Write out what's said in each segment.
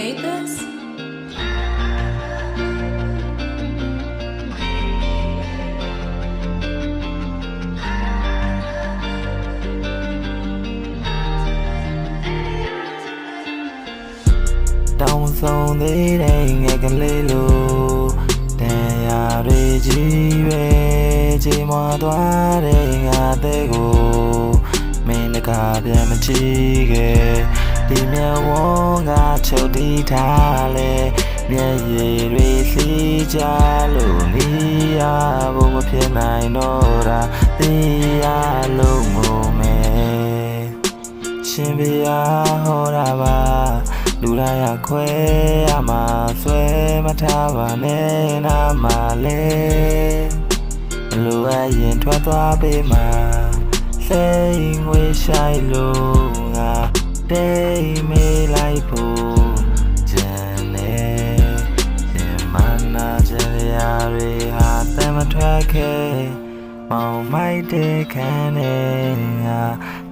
made this? Down song they ain't a galilo. Then ya reji we jima dware nga te go. မင်းတကားပြန်မကြည့်ခဲ့ဒီမြဝငါ ချုပ်တီးထားလဲမျက်ရည်တွေစီးကြလို့နေရဖို့မဖြစ်နိုင်တော့တာသိရလို့ငုံမယ်ရှင်ပြာဟောတာပါလူတိုင်းရခွဲရမှာဆွဲမထားပါနဲ့နာမလဲဘလူအရင်ထွက်သွားပေးမှာစိတ်ငွေဆိုင်လို့ငါတိ မထွက်ခဲ့မောင်မိုက်တဲ့ခံနေငါ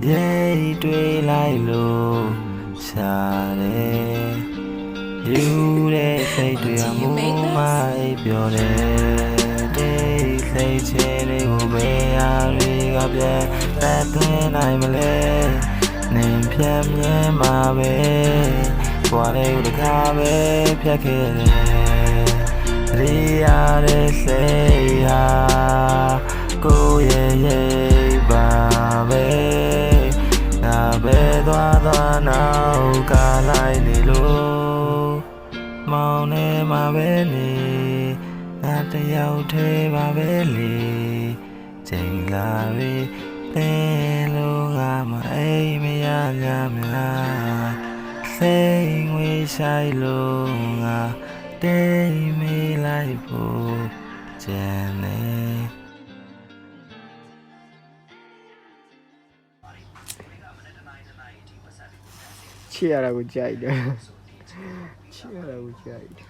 ရိတ်တွေးလိုက်လို့ရှာတယ်ယူတဲ့စိတ်တွေမူမအိပ်ပျော်တယ်တိတ်စိတ်ချဲတွေကိုဘယ်ဟာတွေကပြန်သက်သွင်းနိုင်မလဲနေဖြတ်မြဲမှာပဲဘွားလေးတကားပဲဖြတ်ခဲ့တယ် ရိရတဲ့စိတ်ဟာကိုယ့်ရဲ့ရိပ်ပါပဲငါပဲသွားသွားနောက်ကလိုက်နေလို့မောင်နေမှာပဲနေငါတယောက်သေးပါပဲလေချိန်လာပြီတဲ့လို့ငါမအိမ်မရညများစိတ်ငွေဆိုင်လို့ငါ တိတ်မေးလိုက်ဖို့ကျန်နေချစ်ရတာကိုကြိုက်တယ်ချစ်ရတာကိုကြိုက်တယ်